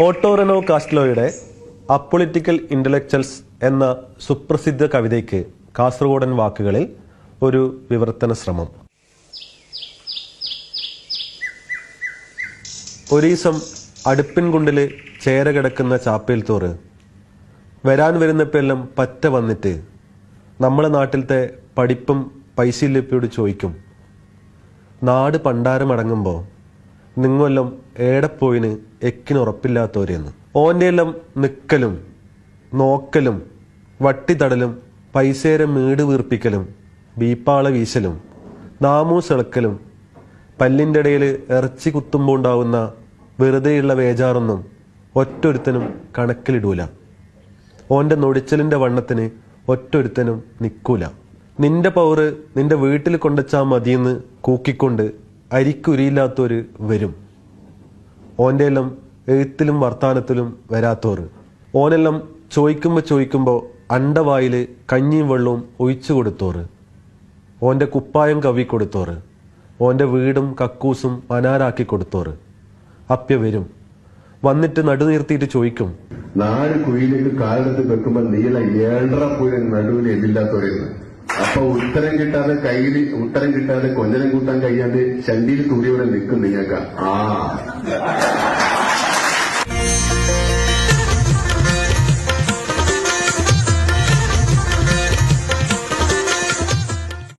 ഓട്ടോറനോ കാസ്റ്റ്ലോയുടെ apolitical intellectuals എന്ന സുപ്രസിദ്ധ കവിതയ്ക്ക് കാസർഗോഡൻ വാക്കുകളിൽ ഒരു വിവർത്തന ശ്രമം. ഒരീസം അടുപ്പിൻകുണ്ടിൽ ചേര കിടക്കുന്ന ചാപ്പയിൽ തോറ് വരാൻ വരുന്നപ്പെല്ലാം പറ്റ വന്നിട്ട് നമ്മളെ നാട്ടിലത്തെ പഠിപ്പും പൈസയില്ലപ്പിയോട് ചോദിക്കും നാട് പണ്ടാരം നിങ്ങെല്ലാം ഏടെപ്പോയിന് എക്കിന് ഉറപ്പില്ലാത്തവരെന്ന് ഓന്റെ എല്ലാം നിക്കലും നോക്കലും വട്ടിത്തടലും പൈസേരെ മീട് വീർപ്പിക്കലും ബീപ്പാള വീശലും നാമൂസ് ഇളക്കലും പല്ലിന്റെ ഇടയിൽ ഇറച്ചി കുത്തുമ്പോൾ ഉണ്ടാവുന്ന വെറുതെയുള്ള വേജാറൊന്നും ഒറ്റൊരുത്തനും കണക്കിലിടൂല. ഓന്റെ നൊടിച്ചലിന്റെ വണ്ണത്തിന് ഒറ്റൊരുത്തനും നിൽക്കൂല നിന്റെ പവറ് നിന്റെ വീട്ടിൽ കൊണ്ടുവച്ചാൽ മതിയെന്ന് കൂക്കിക്കൊണ്ട് അരിക്കുരിയില്ലാത്തവര് വരും. ഓന്റെ എല്ലാം എഴുത്തിലും വർത്താനത്തിലും വരാത്തവർ. ഓനെല്ലാം ചോദിക്കുമ്പോൾ ചോദിക്കുമ്പോൾ അണ്ടവായിൽ കഞ്ഞിയും വെള്ളവും ഒഴിച്ചു കൊടുത്തോറ് ഓന്റെ കുപ്പായം കവി കൊടുത്തോറ് ഓന്റെ വീടും കക്കൂസും അനാരാക്കി കൊടുത്തോറ് അപ്പ്യ വരും. വന്നിട്ട് നടുനീർത്തിയിട്ട് ചോദിക്കും. നാല് കുഴിയിലേക്ക് കാലെടുത്ത് വെക്കുമ്പോൾ നീള ഏഴര പുഴ നടുവിൽ എല്ലില്ലാത്തവരെന്ന് അപ്പൊ ഉത്തരം കിട്ടാതെ കയ്യിൽ ഉത്തരം കിട്ടാതെ കൊഞ്ഞനം കൂട്ടാൻ കഴിയാതെ ചണ്ടിയിൽ തൂരിയോടെ നിൽക്കും നിങ്ങൾക്ക് ആ.